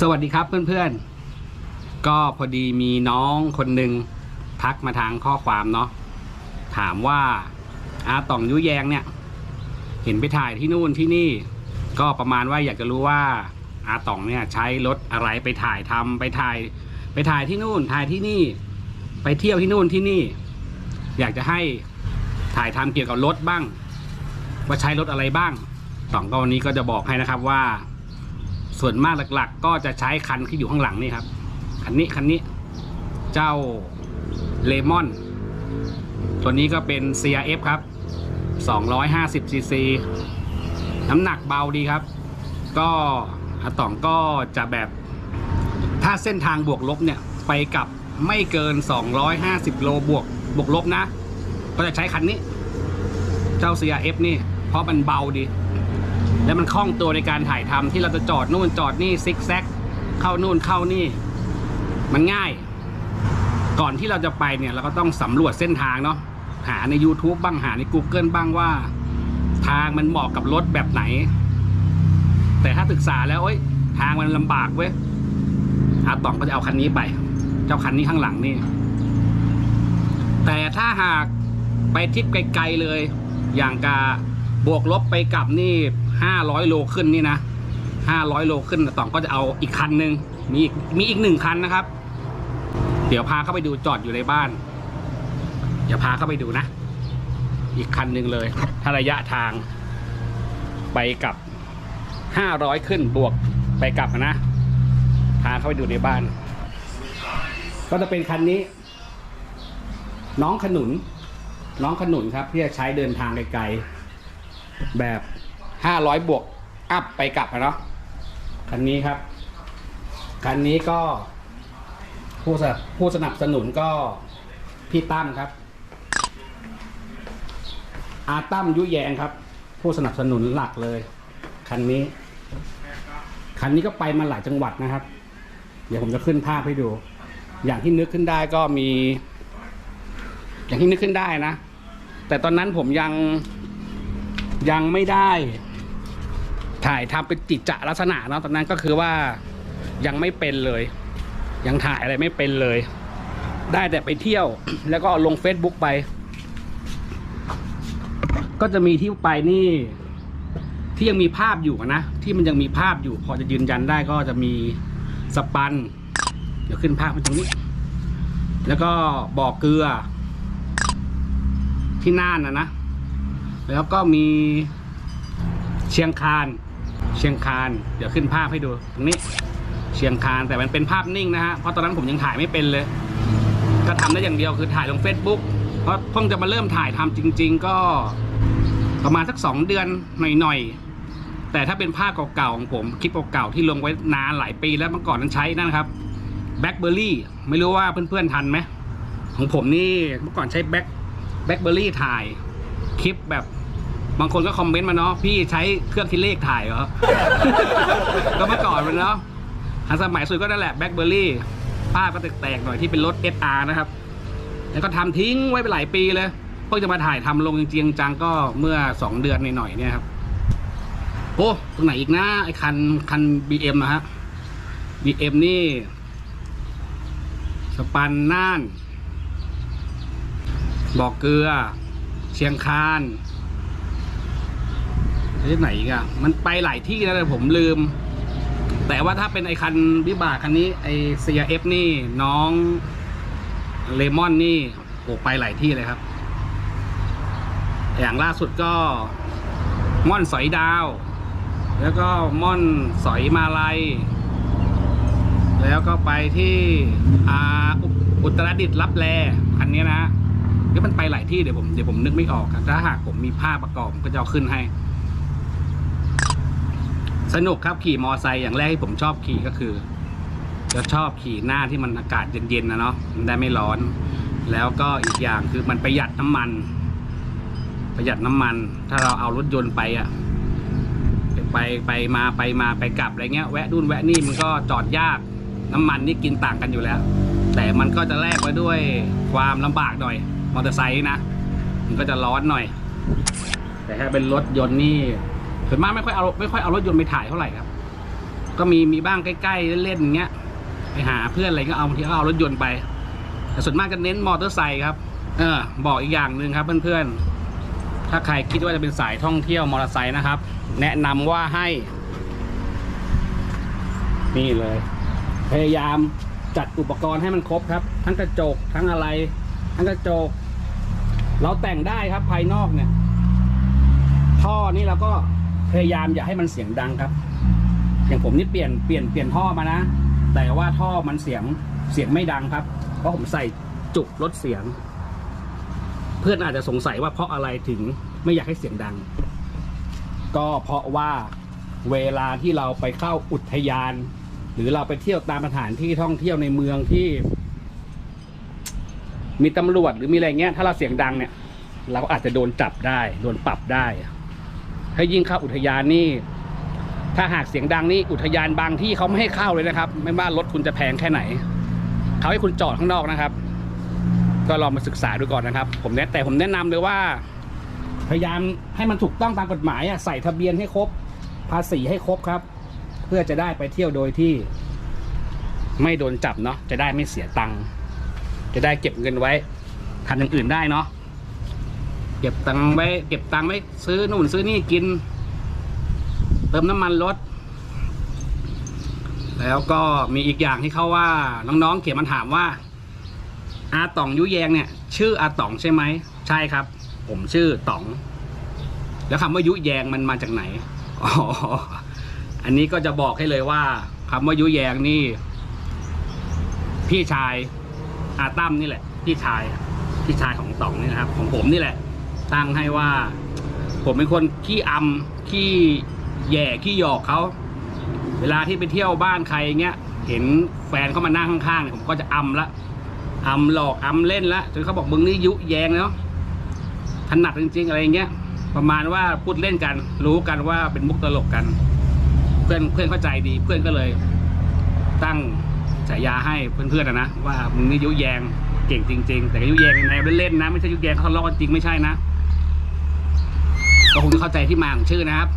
สวัสดีครับเพื่อนๆ ก็พอดีมีน้องคนหนึ่งทักมาทางข้อความเนาะถามว่าอาต่องยุแยงเนี่ย เห็นไปถ่ายที่นู่นที่นี่ ก็ประมาณว่าอยากจะรู้ว่าอาต่องเนี่ยใช้รถอะไรไปถ่ายทำไปถ่าย ไปถ่ายที่นู่นถ่ายที่นี่ ไปเที่ยวที่นู่นที่นี่ อยากจะให้ถ่ายทำเกี่ยวกับรถบ้าง ว่าใช้รถอะไรบ้างต่องก็วันนี้ก็จะบอกให้นะครับว่า ส่วนมากหลักๆ ก็จะใช้คันที่อยู่ข้างหลังนี่ครับ คันนี้คันนี้ เจ้าเลมอน ตัวนี้ก็เป็น CRF ครับ 250 cc น้ำหนักเบาดีครับ ก็อาต่องก็จะแบบ ถ้าเส้นทางบวกลบเนี่ย ไปกับไม่เกิน 250 โลบวกบวกลบนะ ก็จะใช้คันนี้ เจ้า CRF นี่ เพราะมันเบาดี แล้วมันคล่องตัวในการถ่ายทำที่เราจะจอดนู่นจอดนี่ซิกแซกเข้านู่นเข้านี่ มันง่าย ก่อนที่เราจะไปเนี่ยเราก็ต้องสำรวจเส้นทางเนาะหาใน YouTube บ้างหาใน Google บ้างว่า ทางมันเหมาะกับรถแบบไหน แต่ถ้าศึกษาแล้วเอ้ย ทางมันลำบากเว้ยอาต่องก็จะเอาคันนี้ไป เจ้าคันนี้ข้างหลังนี่ แต่ถ้าหากไปทริปไกลๆเลย อย่างกา บวกลบไปกลับนี่ห้าร้อยโลขึ้นนี่นะห้าร้อยโลขึ้นต่องก็จะเอาอีกคันหนึ่งมีอีกมีอีกหนึ่งคันนะครับ เดี๋ยวพาเข้าไปดูจอดอยู่ในบ้าน เดี๋ยวพาเข้าไปดูนะ อีกคันหนึ่งเลยถ้าระยะทาง ไปกลับห้าร้อยขึ้นบวกไปกลับนะพาเข้าไปดูในบ้าน ก็จะเป็นคันนี้ น้องขนุน น้องขนุนครับที่จะใช้เดินทางไกลๆ แบบห้าร้อยบวกอัพไปกลับอะเนาะคันนี้ครับ คันนี้ก็ ผู้สนับผู้สนับสนุนก็พี่ตั้มครับ อาตั้มยุแยงครับ ผู้สนับสนุนหลักเลย คันนี้ คันนี้ก็ไปมาหลายจังหวัดนะครับ เดี๋ยวผมจะขึ้นภาพให้ดู อย่างที่นึกขึ้นได้ก็มี อย่างที่นึกขึ้นได้นะ แต่ตอนนั้นผมยัง ยังไม่ได้ ถ่ายทำเป็นจิตจะลักษณะเนาะตอนนั้นก็คือว่ายังไม่เป็นเลย ยังถ่ายอะไรไม่เป็นเลย ได้แต่ไปเที่ยว แล้วก็ลง Facebook ไป ก็จะมีที่ไปนี่ ที่ยังมีภาพอยู่นะ ที่มันยังมีภาพอยู่ พอจะยืนยันได้ก็จะมีสปัน เดี๋ยวขึ้นภาพมาตรงนี้ แล้วก็บ่อเกลือที่น่านนะนะ แล้วก็มีเชียงคาน เชียงคาน เดี๋ยวขึ้นภาพให้ดูตรงนี้ เชียงคานแต่มันเป็นภาพนิ่งนะฮะ เพราะตอนนั้นผมยังถ่ายไม่เป็นเลย ก็ทำได้อย่างเดียวคือถ่ายลง Facebook เพราะเพิ่งจะมาเริ่มถ่ายทำจริง ๆ ก็ประมาณสักสองเดือนหน่อยๆ แต่ถ้าเป็นภาพเก่าๆของผมคลิปเก่าๆที่ลงไว้นานหลายปีแล้วเมื่อก่อนนั้นใช้นั่นครับแบ็คเบอร์รี่ไม่รู้ว่าเพื่อนๆทันไหมของผมนี่เมื่อก่อนใช้แบ็คแบ็คเบอร์รี่ถ่าย คลิปแบบ บางคนก็คอมเมนต์มาเนาะพี่ใช้เครื่องคิดเลขถ่ายเหรอ ก็เมื่อก่อนมันเนาะทันสมัยสุดก็นั่นแหละแบล็คเบอร์รี่ภาก็แตกๆหน่อยที่เป็นรถ SR นะครับ แล้วก็ทำทิ้งไว้ไปหลายปีเลยเพิ่งจะมาถ่ายทำลงจริงจังก็เมื่อสองเดือนหน่อยๆเนี่ยครับโอ้ตรงไหนอีกนะไอ้คันคัน BM นะฮะ BM นี่ สปันน่าน บอกเกลือ เชียงคานที่ไหนอีกอะมันไปหลายที่นะแต่ผมลืม แต่ว่าถ้าเป็นไอคันวิบากคันนี้ไอ CRF นี่น้องเลมอนนี่โอ้ไปหลายที่เลยครับ อย่างล่าสุดก็ม่อนสอยดาว แล้วก็ม่อนสอยมาลัย แล้วก็ไปที่อ,อุตรดิตถ์รับแลคันนี้นะ เดี๋ยวมันไปหลายที่เดี๋ยวผมเดี๋ยวผมนึกไม่ออกครับถ้าหากผมมีภาพประกอบก็จะเอาขึ้นให้ สนุกครับขี่มอไซค์อย่างแรกที่ผมชอบขี่ก็คือจะชอบขี่หน้าที่มันอากาศเย็นๆนะเนาะมันได้ไม่ร้อน แล้วก็อีกอย่างคือมันประหยัดน้ำมัน ประหยัดน้ำมัน ถ้าเราเอารถยนต์ไปอะไปไปมาไปมาไปกลับอะไรเงี้ยแวะนู่นแวะนี่มันก็จอดยากน้ำมันนี่กินต่างกันอยู่แล้ว แต่มันก็จะแลกไว้ด้วยความลำบากหน่อย มอเตอร์ไซค์นะ มันก็จะร้อนหน่อย แต่ถ้าเป็นรถยนต์นี่ส่วนมากไม่ค่อยเอาไม่ค่อยเอารถยนต์ไปถ่ายเท่าไหร่ครับ ก็มีมีบ้างใกล้ๆเล่นๆอย่างเงี้ย ไปหาเพื่อนอะไรก็เอาบางทีก็เอารถยนต์ไป แต่ส่วนมากก็เน้นมอเตอร์ไซค์ครับ เออ บอกอีกอย่างหนึ่งครับเพื่อนๆ ถ้าใครคิดว่าจะเป็นสายท่องเที่ยวมอเตอร์ไซค์นะครับ แนะนำว่าให้ นี่เลย พยายามจัดอุปกรณ์ให้มันครบครับ ทั้งกระจกทั้งอะไร ทั้งกระจก เราแต่งได้ครับภายนอกเนี่ย ท่อนี่เราก็พยายามอย่าให้มันเสียงดังครับ อย่างผมนี่เปลี่ยนเปลี่ยนเปลี่ยนท่อมานะ แต่ว่าท่อมันเสียงเสียงไม่ดังครับ เพราะผมใส่จุกลดเสียง เพื่อนอาจจะสงสัยว่าเพราะอะไรถึงไม่อยากให้เสียงดัง ก็เพราะว่าเวลาที่เราไปเข้าอุทยาน หรือเราไปเที่ยวตามสถานที่ท่องเที่ยวในเมืองที่ มีตำรวจหรือมีอะไรเงี้ยถ้าเราเสียงดังเนี่ย เราก็อาจจะโดนจับได้ โดนปรับได้ ถ้ายิ่งเข้าอุทยานนี่ ถ้าหากเสียงดังนี่อุทยานบางที่เขาไม่ให้เข้าเลยนะครับ ไม่ว่ารถคุณจะแพงแค่ไหนเขาให้คุณจอดข้างนอกนะครับ ก็ลองมาศึกษาดูก่อนนะครับ ผมแนะแต่ผมแนะนำเลยว่า พยายามให้มันถูกต้องตามกฎหมายอะใส่ทะเบียนให้ครบ ภาษีให้ครบครับ เพื่อจะได้ไปเที่ยวโดยที่ ไม่โดนจับเนาะจะได้ไม่เสียตังค์ จะได้เก็บเงินไว้ทำอย่างอื่นได้เนาะเก็บตังค์ไว้ เก็บตังค์ไว้ซื้อนู่นซื้อนี่กิน เติมน้ำมันรถ แล้วก็มีอีกอย่างที่เขาว่า น้องๆ เขียนมาถามว่า อาต๋องยุแยงเนี่ย ชื่ออาต๋องใช่ไหมใช่ครับ ผมชื่อต๋อง แล้วคำว่ายุแยงมันมาจากไหนอ๋ออันนี้ก็จะบอกให้เลยว่าคำว่ายุแยงนี่ พี่ชาย อาตั้มนี่แหละพี่ชายพี่ชายของต๋องนี่นะครับ ของผมนี่แหละ ตั้งให้ว่า ผมเป็นคนขี้อำขี้แย่ขี้หยอกเขาเวลาที่ไปเที่ยวบ้านใครเงี้ย เห็นแฟนเขามานั่งข้างๆเนี่ยผมก็จะอำละอำหลอกอำเล่นละจนเขาบอกมึงนี่ยุแยงเนาะถนัดจริงๆอะไรเงี้ยประมาณว่าพูดเล่นกัน รู้กันว่าเป็นมุกตลกกัน เพื่อนเพื่อนเข้าใจดีเพื่อนก็เลย ตั้ง ฉายาให้เพื่อนๆนะว่ามึงนี่ยุแยงเก่งจริง ๆ แต่ก็ยุแยงในเล่นๆนะ ไม่ใช่ยุแยงเขาทะเลาะกันจริงไม่ใช่นะก็คงจะเข้าใจที่มาของชื่อนะครับ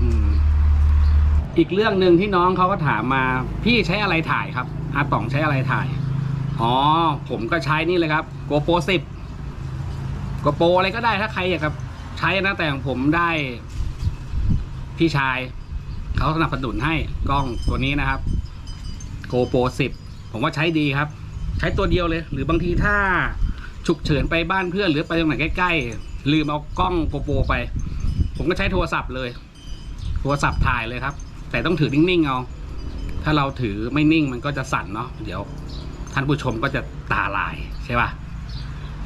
ออีกเรื่องหนึ่งที่น้องเขาก็ถามมา พี่ใช้อะไรถ่ายครับอาต่องใช้อะไรถ่าย อ๋อ ผมก็ใช้นี่เลยครับโกโปรสิบโกโปรอะไรก็ได้ถ้าใครอยากจะใช้นะแต่ของผมได้พี่ชาย เขาสนับสนุนให้กล้องตัวนี้นะครับ โกโปรสิบผมว่าใช้ดีครับ ใช้ตัวเดียวเลย หรือบางทีถ้าฉุกเฉินไปบ้านเพื่อนหรือไปตรงไหนใกล้ๆ ลืมเอากล้องโกโปรไป ผมก็ใช้โทรศัพท์เลย โทรศัพท์ถ่ายเลยครับ แต่ต้องถือนิ่งๆเอาถ้าเราถือไม่นิ่งมันก็จะสั่นเนาะเดี๋ยว ท่านผู้ชมก็จะตาลายใช่ป่ะ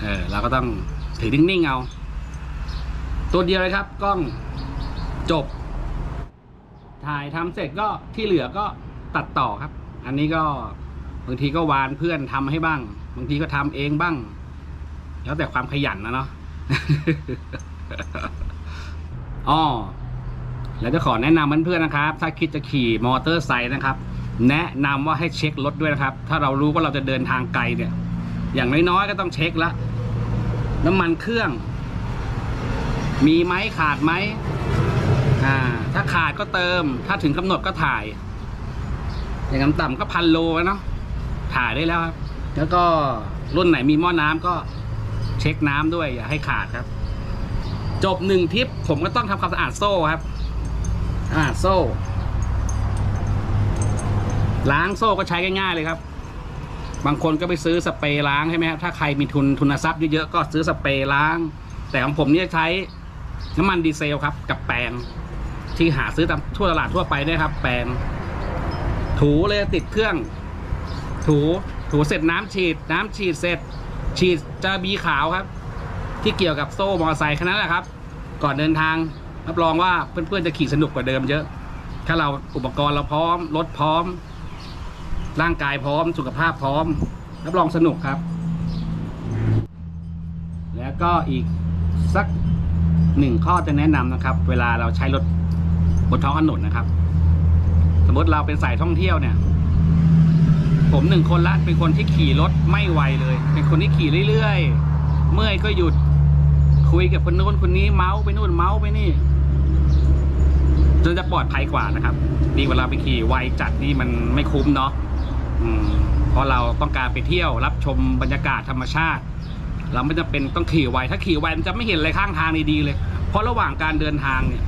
เออเราก็ต้องถือนิ่งๆเอา ตัวเดียวเลยครับ กล้องจบ ถ่ายทำเสร็จก็ที่เหลือก็ตัดต่อครับ อันนี้ก็บางทีก็วานเพื่อนทำให้บ้าง บางทีก็ทำเองบ้าง แล้วแต่ความขยันนะเนาะอ๋อแล้วจะขอแนะนำเพื่อนๆนะครับ ถ้าคิดจะขี่มอเตอร์ไซค์นะครับ แนะนำว่าให้เช็ครถด้วยนะครับ ถ้าเรารู้ว่าเราจะเดินทางไกลเนี่ย อย่างน้อยๆก็ต้องเช็คละน้ำมันเครื่อง มีไหมขาดไหมอ่า ถ้าขาดก็เติม ถ้าถึงกำหนดก็ถ่าย อย่างต่ำๆก็พันโลเนาะถ่ายได้แล้วครับ แล้วก็รุ่นไหนมีหม้อน้ำก็เช็คน้ำด้วยอย่าให้ขาดครับ จบหนึ่งทิปผมก็ต้องทำความสะอาดโซ่ครับสะอ่าโซ่ ล้างโซ่ก็ใช้ง่ายๆเลยครับ บางคนก็ไปซื้อสเปรย์ล้างใช่ไหมครับถ้าใครมีทุนทุนทรัพย์เยอะๆก็ซื้อสเปรย์ล้าง แต่ของผมเนี่ยใช้น้ำมันดีเซลครับ กับแปรงที่หาซื้อตามทั่วตลาดทั่วไปเนี่ยครับ แปรง ถูเลยติดเครื่อง ถูถูเสร็จน้ำฉีด น้ำฉีดเสร็จ ฉีดจะบีขาวครับ ที่เกี่ยวกับโซ่มอเตอร์ไซค์แค่นั้นแหละครับ ก่อนเดินทางรับรองว่าเพื่อนๆจะขี่สนุกกว่าเดิมเยอะ ถ้าเราอุปกรณ์เราพร้อมรถพร้อม ร่างกายพร้อมสุขภาพพร้อม รับรองสนุกครับ แล้วก็อีกสักหนึ่งข้อจะแนะนำนะครับ เวลาเราใช้รถบนท้องถนนนะครับ ติเราเป็นสายท่องเที่ยวเนี่ย ผมหนึ่งคนละเป็นคนที่ขี่รถไม่ไวเลย เป็นคนที่ขี่เรื่อยๆ เมื่อยก็หยุดคุยกับคนนู้นคนนี้เมาส์ไปนู่นเมาส์ไปนี่จนจะปลอดภัยกว่านะครับ ดีกว่าเราไปขี่ไวจัดนี่มันไม่คุ้มเนาะอืมเพราะเราต้องการไปเที่ยวรับชมบรรยากาศธรรมชาติ เราไม่จำเป็นต้องขี่ไวถ้าขี่ไวมันจะไม่เห็นอะไรข้างทางดีๆเลย เพราะระหว่างการเดินทางเนี่ย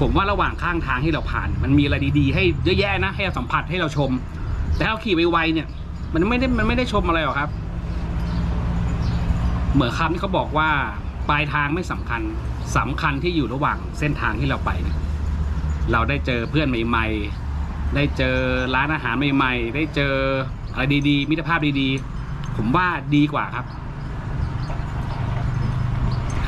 ผมว่าระหว่างข้างทางที่เราผ่าน มันมีอะไรดีๆ ให้เยอะแยะนะให้เราสัมผัสให้เราชม แต่ถ้าเราขี่ไวๆเนี่ย มันไม่ได้มันไม่ได้ชมอะไรหรอกครับ เหมือนคำที่เขาบอกว่าปลายทางไม่สำคัญสำคัญที่อยู่ระหว่างเส้นทางที่เราไปเนี่ยเราได้เจอเพื่อนใหม่ ๆ ได้เจอร้านอาหารใหม่ ๆ ได้เจออะไรดีๆ มิตรภาพดีๆ ผมว่าดีกว่าครับ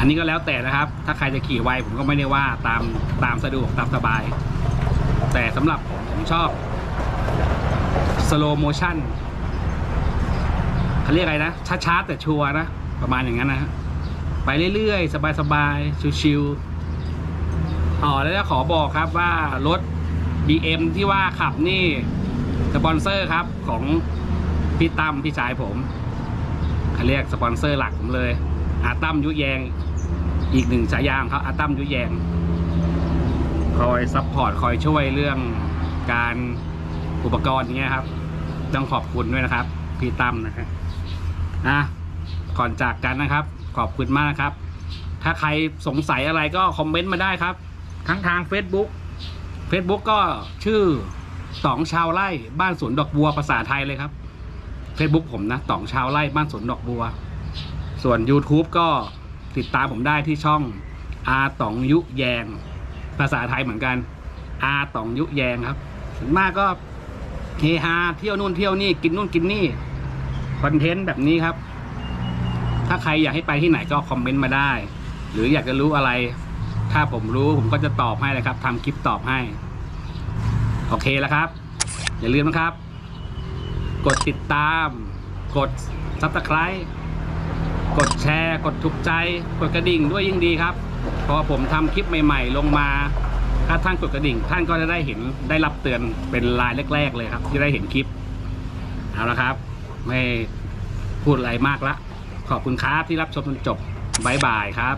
อันนี้ก็แล้วแต่นะครับ ถ้าใครจะขี่ไวผมก็ไม่ได้ว่าตามตามสะดวกตามสบาย แต่สำหรับผมผมชอบ slow motion เขาเรียกอะไรนะช้าๆแต่ชัวร์นะ ประมาณอย่างนั้นนะฮะไปเรื่อยๆ สบายๆ ชิวๆอ๋อแล้วจะขอบอกครับว่ารถ BM ที่ว่าขับนี่สปอนเซอร์ครับของพี่ตั้มพี่ชายผมเขาเรียกสปอนเซอร์หลักผมเลยอาตั้มยุแยง อีกหนึ่งฉายาของเขาอาตั้มยุแยง คอยซัพพอร์ตคอยช่วยเรื่องการอุปกรณ์อย่างเงี้ยครับ ต้องขอบคุณด้วยนะครับ พี่ตั้มนะครับอะก่อนจากกันนะครับ ขอบคุณมากนะครับ ถ้าใครสงสัยอะไรก็คอมเมนต์มาได้ครับ ทั้งทาง Facebook Facebook ก็ชื่อต๋องชาวไร่บ้านสวนดอกบัวภาษาไทยเลยครับ Facebook ผมนะต๋องชาวไร่บ้านสวนดอกบัว ส่วน YouTube ก็ ติดตามผมได้ที่ช่องอาตองยุแยง ภาษาไทยเหมือนกัน อาตองยุแยงครับส่วนมากก็เฮฮาเที่ยวนู่นเที่ยวนี่กินนู่นกินนี่คอนเทนต์แบบนี้ครับ ถ้าใครอยากให้ไปที่ไหนก็คอมเมนต์มาได้ หรืออยากจะรู้อะไร ถ้าผมรู้ผมก็จะตอบให้เลยครับทำคลิปตอบให้ โอเคแล้วครับ อย่าลืมนะครับ กดติดตาม กด subscribe กดแชร์กดถูกใจกดกระดิ่งด้วยยิ่งดีครับ เพราะผมทำคลิปใหม่ๆ ลงมา ถ้าท่านกดกระดิ่ง ท่านก็จะได้เห็นได้รับเตือนเป็นลายแรก ๆ เลยครับ ที่ได้เห็นคลิปเอาละครับ ไม่พูดอะไรมากละ ขอบคุณครับที่รับชมจนจบบายบายครับ